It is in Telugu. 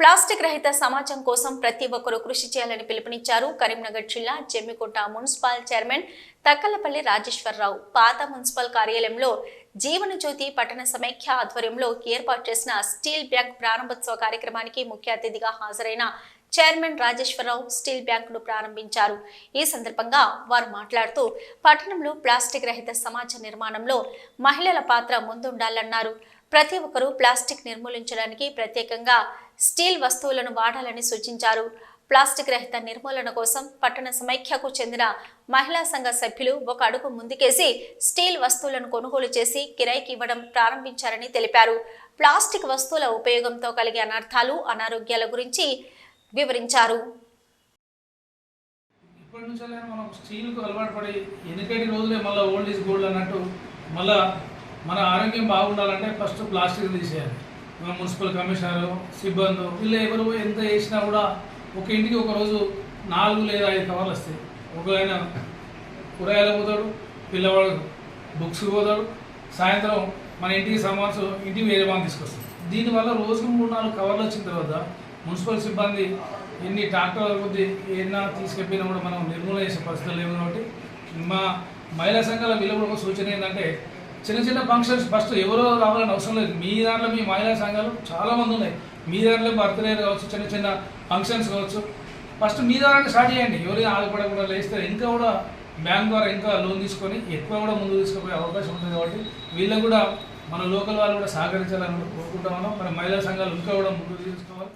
ప్లాస్టిక్ రహిత సమాజం కోసం ప్రతి ఒక్కరూ కృషి చేయాలని పిలుపునిచ్చారు కరీంనగర్ జిల్లా జమ్మికుంట మున్సిపల్ చైర్మన్ తక్కలపల్లి రాజేశ్వరరావు. పాత మున్సిపల్ కార్యాలయంలో జీవనజ్యోతి పట్టణ సమైక్య ఆధ్వర్యంలో ఏర్పాటు చేసిన స్టీల్ బ్యాంక్ ప్రారంభోత్సవ కార్యక్రమానికి ముఖ్య అతిథిగా హాజరైన చైర్మన్ రాజేశ్వరరావు స్టీల్ బ్యాంకును ప్రారంభించారు. ఈ సందర్భంగా వారు మాట్లాడుతూ పట్టణంలో ప్లాస్టిక్ రహిత సమాజ నిర్మాణంలో మహిళల పాత్ర ముందుండాలన్నారు. ప్రతి ఒక్కరూ ప్లాస్టిక్ నిర్మూలించడానికి ప్రత్యేకంగా స్టీల్ వస్తువులను వాడాలని సూచించారు. ప్లాస్టిక్ రహిత నిర్మూలన కోసం పట్టణ సమైఖ్యకు చెందిన మహిళా సంఘ సభ్యులు ఒక అడుగు ముందుకేసి స్టీల్ వస్తువులను కొనుగోలు చేసి కిరాయికి ఇవ్వడం ప్రారంభించారని తెలిపారు. ప్లాస్టిక్ వస్తువుల ఉపయోగంతో కలిగే అనర్థాలు అనారోగ్యాల గురించి వివరించారు. ఇప్పటి మనం స్టీల్కు అలవాటు పడి ఎన్నికటి రోజులే మళ్ళీ ఓల్డ్ ఈజ్ గోల్డ్ అన్నట్టు మళ్ళా మన ఆరోగ్యం బాగుండాలంటే ఫస్ట్ ప్లాస్టిక్ తీసేయాలి. మన మున్సిపల్ కమిషనర్ సిబ్బంది వీళ్ళు ఎవరు ఎంత చేసినా కూడా ఒక ఇంటికి ఒక రోజు నాలుగు లేదా ఐదు కవర్లు వస్తాయి. ఒక ఆయన కూరగాయలు పోతాడు పిల్లవాడు బుక్స్ పోతాడు సాయంత్రం మన ఇంటికి సామాన్స్ ఇంటికి వేరే వాళ్ళు తీసుకొస్తాడు. దీనివల్ల రోజుకు మూడు నాలుగు కవర్లు వచ్చిన తర్వాత మున్సిపల్ సిబ్బంది ఎన్ని ట్రాక్టర్ల కొద్ది ఏదైనా తీసుకెళ్ళినా కూడా మనం నిర్మూలన చేసే పరిస్థితులు లేవు కాబట్టి మా మహిళా సంఘాల విలువ సూచన ఏంటంటే చిన్న చిన్న ఫంక్షన్స్ ఫస్ట్ ఎవరో రావాలని అవసరం లేదు. మీ దాంట్లో మీ మహిళా సంఘాలు చాలా మంది ఉన్నాయి. మీ దాంట్లో బర్త్డే కావచ్చు చిన్న చిన్న ఫంక్షన్స్ కావచ్చు. ఫస్ట్ మీ ద్వారా స్టార్ట్ చేయండి. ఎవరైనా ఆగపడకుండా లేస్తే ఇంకా కూడా బ్యాంక్ ద్వారా ఇంకా లోన్ తీసుకొని ఎక్కువ కూడా ముందు తీసుకుపోయే అవకాశం ఉంటుంది కాబట్టి వీళ్ళకు కూడా మన లోకల్ వాళ్ళు కూడా సహకరించాలని కోరుకుంటా ఉన్నాం. మన మహిళా సంఘాలు ఇంకా కూడా ముందుకు తీసుకోవాలి